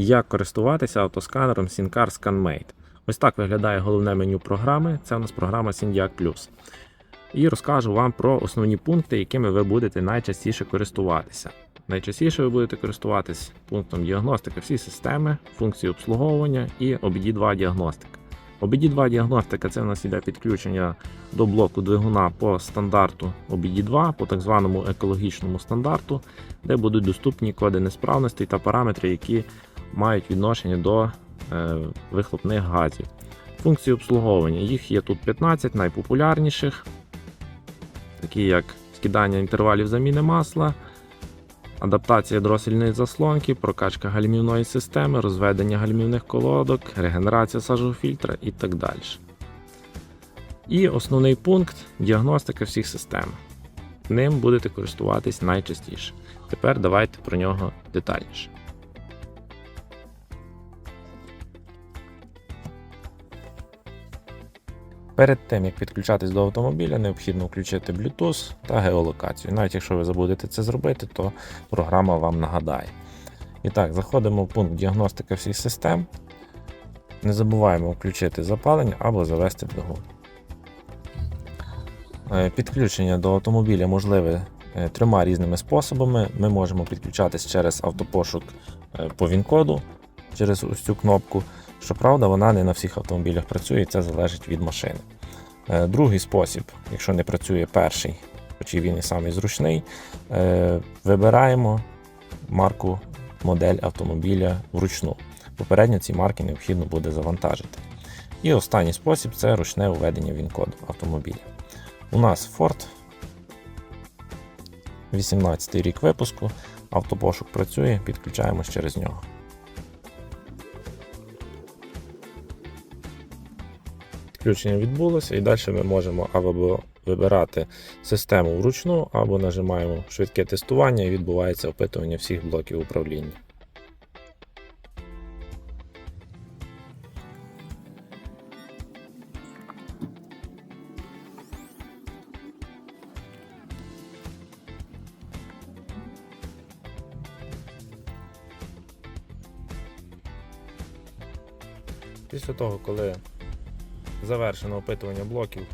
Як користуватися автосканером SynCar ScanMate. Ось так виглядає головне меню програми. Це у нас програма Syndiac Plus. І розкажу вам про основні пункти, якими ви будете найчастіше користуватися. Найчастіше ви будете користуватись пунктом діагностики всі системи, функції обслуговування і OBD2 діагностика. OBD2 діагностика це у нас іде підключення до блоку двигуна по стандарту OBD2, по так званому екологічному стандарту, де будуть доступні коди несправностей та параметри, які мають відношення до е, вихлопних газів. Функції обслуговування. Їх є тут 15 найпопулярніших, такі як скидання інтервалів заміни масла, адаптація дросельної заслонки, прокачка гальмівної системи, розведення гальмівних колодок, регенерація сажового фільтра і так далі. І основний пункт діагностика всіх систем. Ним будете користуватись найчастіше. Тепер давайте про нього детальніше. Перед тим, як підключатись до автомобіля, необхідно включити Bluetooth та геолокацію. Навіть якщо ви забудете це зробити, то програма вам нагадає. І так, заходимо в пункт діагностика всіх систем. Не забуваємо включити запалення або завести двигун. Е, Підключення до автомобіля можливе е, трьома різними способами. Ми можемо підключатись через автопошук е, по ВІН-коду, через ось цю кнопку. Щоправда, вона не на всіх автомобілях працює, і це залежить від машини. Е, Другий спосіб, якщо не працює перший, хоч і він і самий зручний, е, вибираємо марку модель автомобіля вручну. Попередньо ці марки необхідно буде завантажити. І останній спосіб це ручне введення він-коду автомобіля. У нас Ford 18 рік випуску, автопошук працює, підключаємось через нього. Підключення відбулося, і далі ми можемо або вибирати систему вручну, або нажимаємо швидке тестування і відбувається опитування всіх блоків управління. Після того, коли завершено опитування блоків.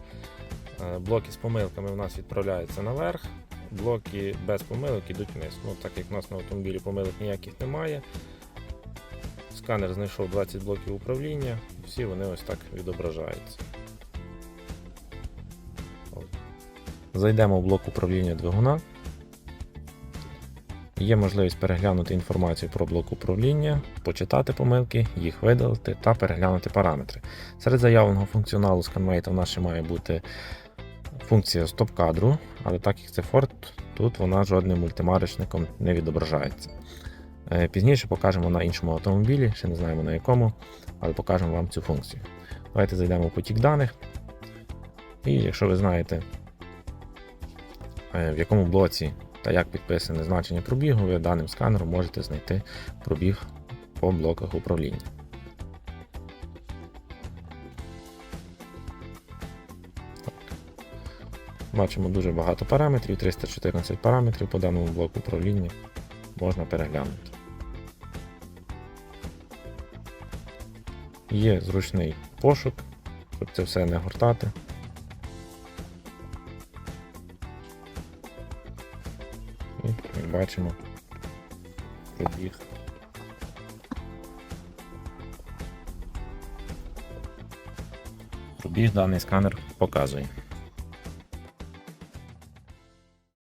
Е, Блоки з помилками у нас відправляються наверх, блоки без помилок йдуть вниз. Ну, Так як у нас на автомобілі помилок ніяких немає. Сканер знайшов 20 блоків управління, всі вони ось так відображаються. Зайдемо в блок управління двигуна. Є можливість переглянути інформацію про блок управління, почитати помилки, їх видалити та переглянути параметри. Серед заявленого функціоналу ScanMate у нас ще має бути функція стоп-кадру, але так як це Ford, тут вона жодним мультимарочником не відображається. Е, Пізніше покажемо на іншому автомобілі, ще не знаємо на якому, але покажемо вам цю функцію. Давайте зайдемо в потік даних. І якщо ви знаєте, е, в якому блоці та як підписане значення пробігу, ви даним сканером можете знайти пробіг по блоках управління. Бачимо дуже багато параметрів, 314 параметрів по даному блоку управління можна переглянути. Є зручний пошук, щоб це все не гортати. Як бачимо пробіг. Пробіг даний сканер показує.